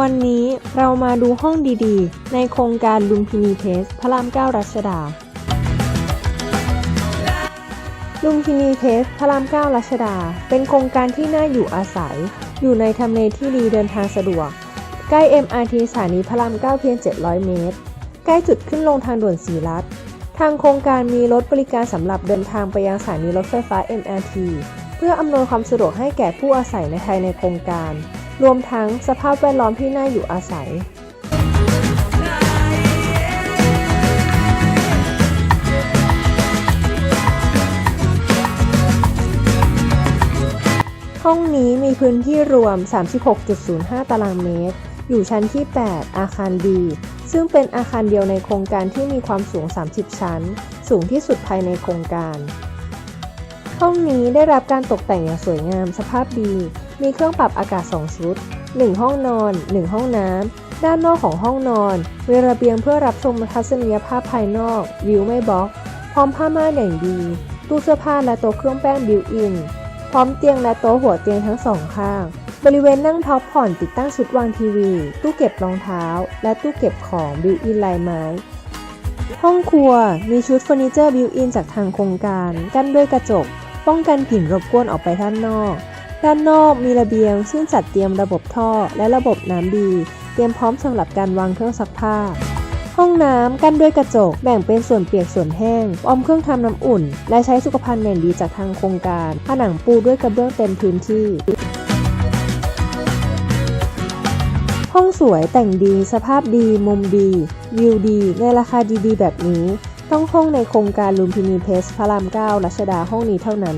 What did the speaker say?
วันนี้เรามาดูห้องดีๆ ในโครงการลุมพินีเพสพระรามเก้ารัชดา ลุมพินีเพสพระรามเก้ารัชดา เป็นโครงการที่น่าอยู่อาศัย อยู่ในทำเลที่ดีเดินทางสะดวก ใกล้ MRT สถานีพระรามเก้าเพียง 700 เมตร ใกล้จุดขึ้นลงทางด่วนสีรัฐ ทางโครงการมีรถบริการสำหรับเดินทางไปยังสถานีรถไฟฟ้า MRT เพื่ออำนวยความสะดวกให้แก่ผู้อาศัยในภายในโครงการ รวมทั้งสภาพแวดล้อมที่น่าอยู่อาศัย ห้องนี้มีพื้นที่รวม 36.05 ตารางเมตร อยู่ชั้นที่ 8 อาคารดี ซึ่งเป็นอาคารเดียวในโครงการที่มีความสูง 30 ชั้น สูงที่สุดภายในโครงการ ห้องนี้ได้รับการตกแต่งอย่างสวยงามสภาพดี มีเครื่องปรับอากาศ 2 ชุด 1 ห้องนอน 1 ห้องน้ำ ด้านนอกของห้องนอน มีระเบียงเพื่อรับชมทัศนียภาพภายนอก วิวไม่บล็อก พร้อมผ้าม่านอย่างดี ตู้เสื้อผ้าและโต๊ะเครื่องแป้งบิวอิน พร้อมเตียงและโต๊ะหัวเตียงทั้งสองข้าง บริเวณนั่งพักผ่อนติดตั้งชุดวางทีวี ตู้เก็บรองเท้า และตู้เก็บของบิวอินลายไม้ห้องครัวมีชุดเฟอร์นิเจอร์บิวอินจากทางโครงการ กั้นด้วยกระจก ป้องกันกลิ่นรบกวนออกไปด้านนอก ด้านนอกมีระเบียง ซึ่งจัดเตรียมระบบท่อและระบบน้ำดี เตรียมพร้อมสำหรับการวางเครื่องซักผ้า ห้องน้ำกั้นด้วยกระจก แบ่งเป็นส่วนเปียกส่วนแห้งอมเครื่องทำน้ำอุ่น และใช้สุขภัณฑ์อย่างดีจากทางโครงการ ผนังปูด้วยกระเบื้องเต็มพื้นที่ ห้องสวยแต่งดี สภาพดี มุมดี วิวดี ในราคาดีๆ แบบนี้ ต้องห้องในโครงการลุมพินีเพสพระรามเก้ารัชดาห้องนี้เท่านั้น